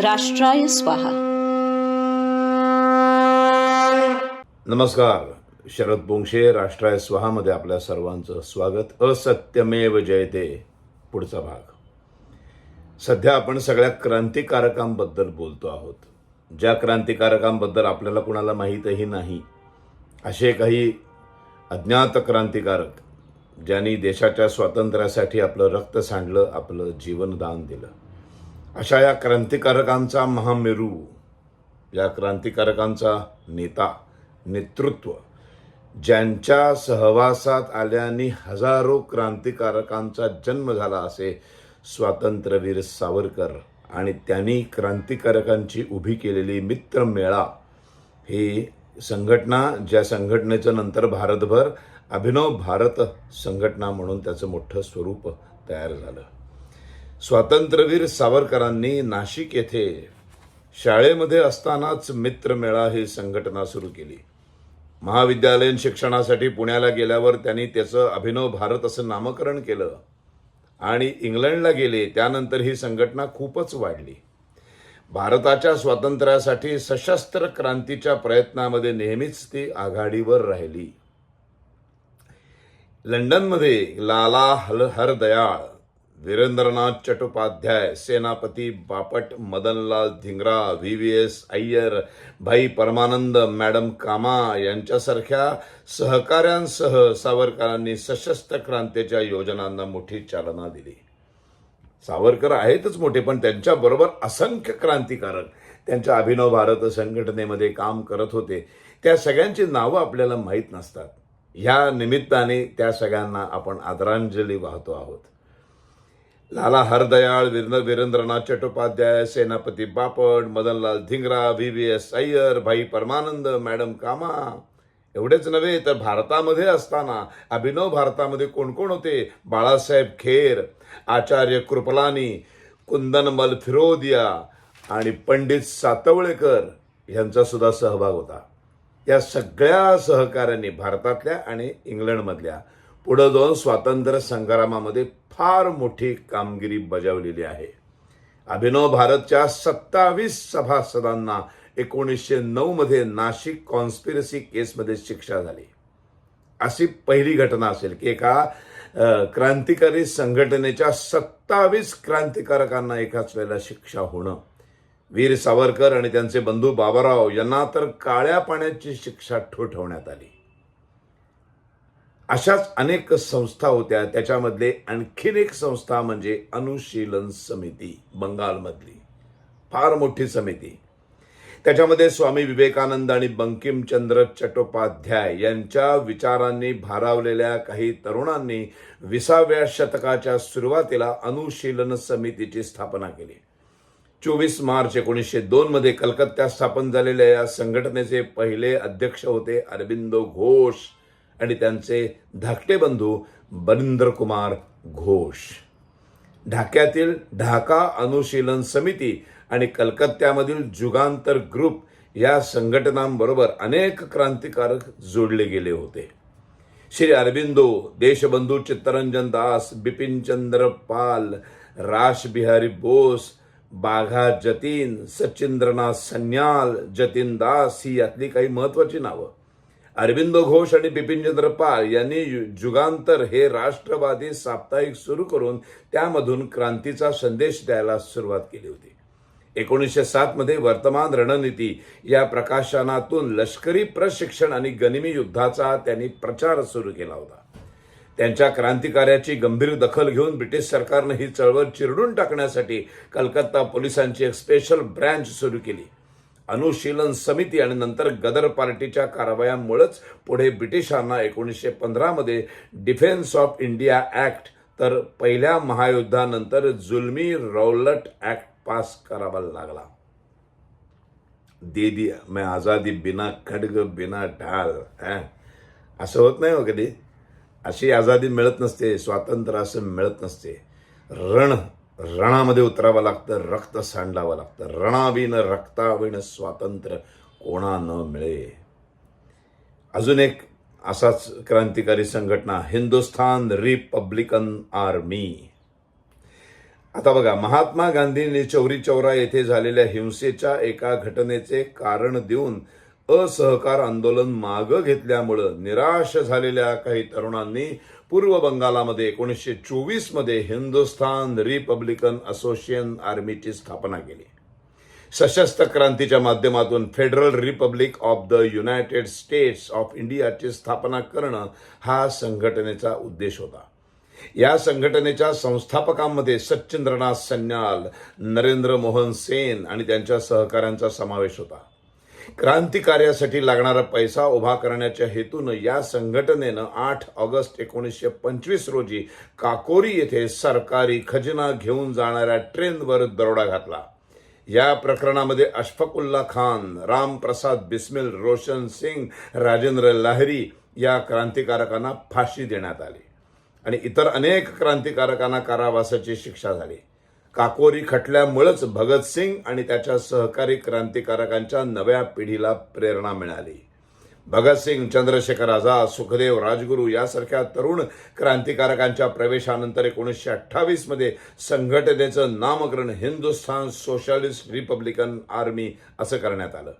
राष्ट्राय स्वाहा। नमस्कार शरद बोंगशे राष्ट्राय स्वाहामध्ये आपल्या सर्वांचं स्वागत. असत्यमेव जयते पुढचा भाग. सध्या आपण सगळ्या क्रांतिकारकांबद्दल बोलतो आहोत. ज्या क्रांतिकारकांबद्दल आपल्याला कुणाला माहीतही नाही असे काही अज्ञात क्रांतिकारक ज्यांनी देशाच्या स्वातंत्र्यासाठी आपलं रक्त सांडलं आपलं जीवनदान दिलं. अशा या क्रांतिकारकांचा महामेरू या क्रांतिकारकांचा नेता नेतृत्व ज्यांच्या सहवासात आल्याने हजारो क्रांतिकारकांचा जन्म झाला असे स्वातंत्र्यवीर सावरकर आणि त्यांनी क्रांतिकारकांची उभी केलेली मित्रमेळा ही संघटना ज्या संघटनेचं नंतर भारतभर अभिनव भारत संघटना म्हणून त्याचं मोठं स्वरूप तयार झालं. स्वातंत्र्यवीर सावरकरांनी नाशिक येथे शाळेमध्ये असतानाच मित्रमेळा ही संघटना सुरू केली. महाविद्यालयीन शिक्षणासाठी पुण्याला गेल्यावर त्यांनी त्याचं अभिनव भारत असं नामकरण केलं आणि इंग्लंडला गेले त्यानंतर ही संघटना खूपच वाढली. भारताच्या स्वातंत्र्यासाठी सशस्त्र क्रांतीच्या प्रयत्नामध्ये नेहमीच ती आघाडीवर राहिली. लंडनमध्ये लाला हल Hardayal Virendranath Chattopadhyay Senapati Bapat Madanlal Dhingra V V S Iyer Bhai Parmanand madam कामा यांच्यासारख्या सहकाऱ्यांसह सावरकरांनी सशस्त्र क्रांतीच्या योजनांना मोठी चालना दिली. सावरकर आहेतच मोठे पण त्यांच्याबरोबर असंख्य क्रांतिकारक त्यांच्या अभिनव भारत संघटनेमध्ये काम करत होते. त्या सगळ्यांची नावं आपल्याला माहीत नसतात. ह्या निमित्ताने त्या सगळ्यांना आपण आदरांजली वाहतो आहोत. लाला हरदयाळ Veer Virendranath Chattopadhyay Senapati Bapat Madanlal Dhingra V V S Iyer Bhai Parmanand madam कामा. एवढेच नव्हे तर भारतामध्ये असताना अभिनव भारतामध्ये कोण कोण होते? बाळासाहेब खेर आचार्य कृपलानी कुंदनमल फिरोदिया आणि पंडित सातवळेकर यांचा सुद्धा सहभाग होता. या सगळ्या सहकाऱ्यांनी भारतातल्या आणि इंग्लंडमधल्या पुढं जाऊन स्वातंत्र्य संग्रामामध्ये फार मोठी कामगिरी बजावलेली आहे. अभिनव भारतच्या सत्तावीस सभासदांना एकोणीसशे नऊमध्ये नाशिक कॉन्स्पिरसी केसमध्ये शिक्षा झाली. अशी पहिली घटना असेल की एका क्रांतिकारी संघटनेच्या सत्तावीस क्रांतिकारकांना एकाच वेळेला शिक्षा होणं. वीर सावरकर आणि त्यांचे बंधू बाबाराव यांना तर काळ्या पाण्याची शिक्षा ठोठवण्यात आली. अशाच अनेक संस्था होत्या त्याच्यामधले आणखीन एक संस्था म्हणजे अनुशीलन समिती बंगालमधली. फार मोठी समिती. त्याच्यामध्ये स्वामी विवेकानंद आणि बंकिमचंद्र चट्टोपाध्याय यांच्या विचारांनी भारावलेल्या काही तरुणांनी विसाव्या शतकाच्या सुरुवातीला अनुशीलन समितीची स्थापना केली. चोवीस मार्च एकोणीसशे दोनमध्ये कलकत्त्यात स्थापन झालेल्या या संघटनेचे पहिले अध्यक्ष होते अरविंद घोष. आणि त्यांचे धाकटे बंधू बरिंद्र कुमार घोष. ढाक्यातील ढाका अनुशीलन समिती आणि कलकत्त्यामधील जुगांतर ग्रुप या संघटनांबरोबर अनेक क्रांतिकारक जोडले गेले होते. श्री अरविंदो देशबंधू चित्तरंजन दास बिपिनचंद्र पाल राश बिहारी बोस बाघा जतीन सचिंद्रनाथ सन्याल जतीन दास ही यातली काही महत्वाची नावं. अरविंदो घोष आणि बिपिनचंद्र पाल यांनी जुगांतर हे राष्ट्रवादी साप्ताहिक सुरू करून त्यामधून क्रांतीचा संदेश द्यायला सुरुवात केली होती. एकोणीसशे सात मध्ये वर्तमान रणनीती या प्रकाशनातून लष्करी प्रशिक्षण आणि गनिमी युद्धाचा त्यांनी प्रचार सुरू केला होता. त्यांच्या क्रांतिकार्याची गंभीर दखल घेऊन ब्रिटिश सरकारनं ही चळवळ चिरडून टाकण्यासाठी कलकत्ता पोलिसांची एक स्पेशल ब्रँच सुरू केली. अनुशीलन समिती आणि नंतर गदर पार्टीच्या कारवायांमुळेच पुढे ब्रिटिशांना एकोणीसशे पंधरामध्ये डिफेन्स ऑफ इंडिया ऍक्ट तर पहिल्या महायुद्धानंतर जुलमी रौलट ॲक्ट पास करावा लागला. दे दिया मैं बिना खडग बिना ढाल असं होत नाही हो कधी. अशी आझादी मिळत नसते स्वातंत्र्य असं मिळत नसते. रण रणामध्ये उतरावं लागतं रक्त सांडावं लागतं. रणाविन रक्ताविन स्वातंत्र्य कोणा न मिळे? अजून एक असाच क्रांतिकारी संघटना हिंदुस्थान रिपब्लिकन आर्मी. आता बघा महात्मा गांधींनी चौरी चौरा येथे झालेल्या हिंसेच्या एका घटनेचे कारण देऊन असहकार आंदोलन मागं घेतल्यामुळं निराश झालेल्या काही तरुणांनी पूर्व बंगालामध्ये एकोणीसशे चोवीसमध्ये हिंदुस्थान रिपब्लिकन असोसिएशन आर्मीची स्थापना केली. सशस्त्र क्रांतीच्या माध्यमातून federal republic of the united states of इंडियाची स्थापना करणं हा संघटनेचा उद्देश होता. या संघटनेच्या संस्थापकांमध्ये सच्चिंद्रनाथ सन्याल नरेंद्र मोहन सेन आणि त्यांच्या सहकाऱ्यांचा समावेश होता. क्रांतिकार्यासाठी लागणारा पैसा उभा करण्याच्या हेतून या संघटनेनं आठ ऑगस्ट एकोणीसशे पंचवीस रोजी काकोरी येथे सरकारी खजिना घेऊन जाणाऱ्या ट्रेनवर दरोडा घातला. या प्रकरणामध्ये अशफकुल्ला खान रामप्रसाद बिस्मिल रोशन सिंग राजेंद्र लाहिरी या क्रांतिकारकांना फाशी देण्यात आली. आणि इतर अनेक क्रांतिकारकांना कारावासाची शिक्षा झाली. काकोरी खटल्यामुळेच भगतसिंग आणि त्याच्या सहकारी क्रांतिकारकांच्या नव्या पिढीला प्रेरणा मिळाली. भगतसिंग चंद्रशेखर आझाद सुखदेव राजगुरू यासारख्या तरुण क्रांतिकारकांच्या प्रवेशानंतर एकोणीसशे अठ्ठावीसमध्ये संघटनेचं नामकरण हिंदुस्थान सोशलिस्ट रिपब्लिकन आर्मी असं करण्यात आलं.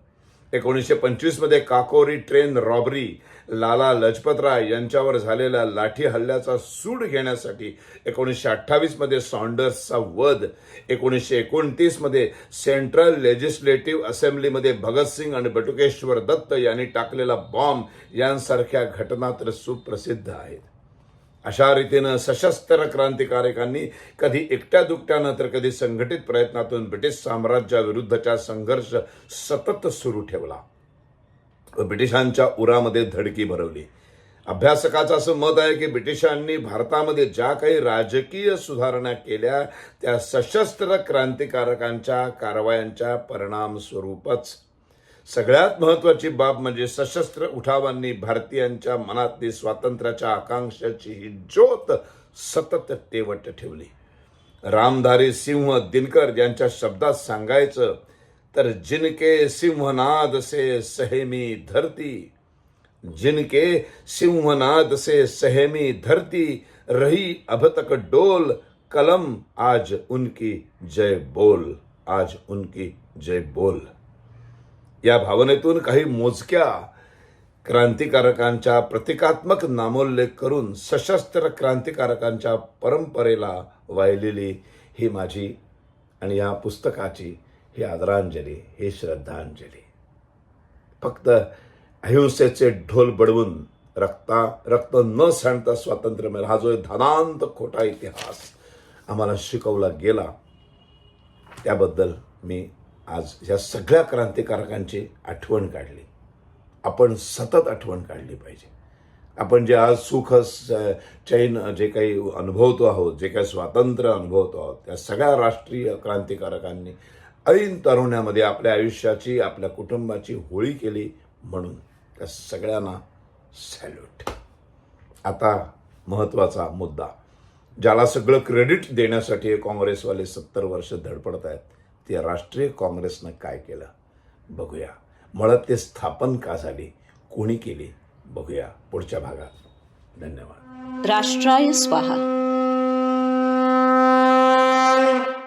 एकोणीसशे पंचवीसमध्ये काकोरी ट्रेन रॉबरी लाला लजपतराय यांच्यावर झालेल्या लाठी हल्ल्याचा सूड घेण्यासाठी एकोणीसशे अठ्ठावीसमध्ये सॉन्डर्सचा वध एकोणीसशे एकोणतीसमध्ये सेंट्रल लेजिस्लेटिव्ह असेंब्लीमध्ये भगतसिंग आणि बटुकेश्वर दत्त यांनी टाकलेला बॉम्ब यांसारख्या घटना तर सुप्रसिद्ध आहेत. अशा रीतीनं सशस्त्र क्रांतिकारकांनी कधी एकट्या दुकट्यानं तर कधी संघटित प्रयत्नातून ब्रिटिश साम्राज्याविरुद्धचा संघर्ष सतत सुरू ठेवला. व ब्रिटिशांच्या उरामध्ये धडकी भरवली. अभ्यासकाचं असं मत आहे की ब्रिटिशांनी भारतामध्ये ज्या काही राजकीय सुधारणा केल्या त्या सशस्त्र क्रांतिकारकांच्या कारवायांच्या परिणामस्वरूपच स्वरूपच सगळ्यात महत्वाची बाब म्हणजे सशस्त्र उठावांनी भारतीयांच्या मनातली स्वातंत्र्याच्या आकांक्षाची ही ज्योत सतत तेवट ठेवली. रामधारी सिंह दिनकर यांच्या शब्दात सांगायचं तर जिनके सिंहनाद से सहेमी धरती जिनके सिंहनाद से सहेमी धरती रही अब तक डोल कलम आज उनकी जय बोल आज उनकी जय बोल। या भावनेतून काही मोजक्या क्रांतिकारकांच्या प्रतिकात्मक नामोल्लेख करून सशस्त्र क्रांतिकारकांच्या परंपरेला वाहिलेली ही माझी आणि या पुस्तकाची ही आदरांजली ही श्रद्धांजली. फक्त अहिंसेचे ढोल बडवून रक्ता रक्त न सांडता स्वातंत्र्य मिळेल. हा जो धनांत खोटा इतिहास आम्हाला शिकवला गेला त्याबद्दल मी आज ह्या सगळ्या क्रांतिकारकांची आठवण काढली. आपण सतत आठवण काढली पाहिजे. आपण जे आज सुख चैन जे काही अनुभवतो आहोत जे काही स्वातंत्र्य अनुभवतो आहोत त्या सगळ्या राष्ट्रीय क्रांतिकारकांनी ऐन तरुण्यामध्ये आपल्या आयुष्याची आपल्या कुटुंबाची होळी केली म्हणून त्या सगळ्यांना सॅल्यूट आता महत्त्वाचा मुद्दा. ज्याला सगळं क्रेडिट देण्यासाठी काँग्रेसवाले सत्तर वर्ष धडपडत आहेत ते राष्ट्रीय काँग्रेसनं काय केलं? बघूया. मुळात ते स्थापन का झाली कोणी केली? बघूया पुढच्या भागात. धन्यवाद. राष्ट्राय स्वाहा.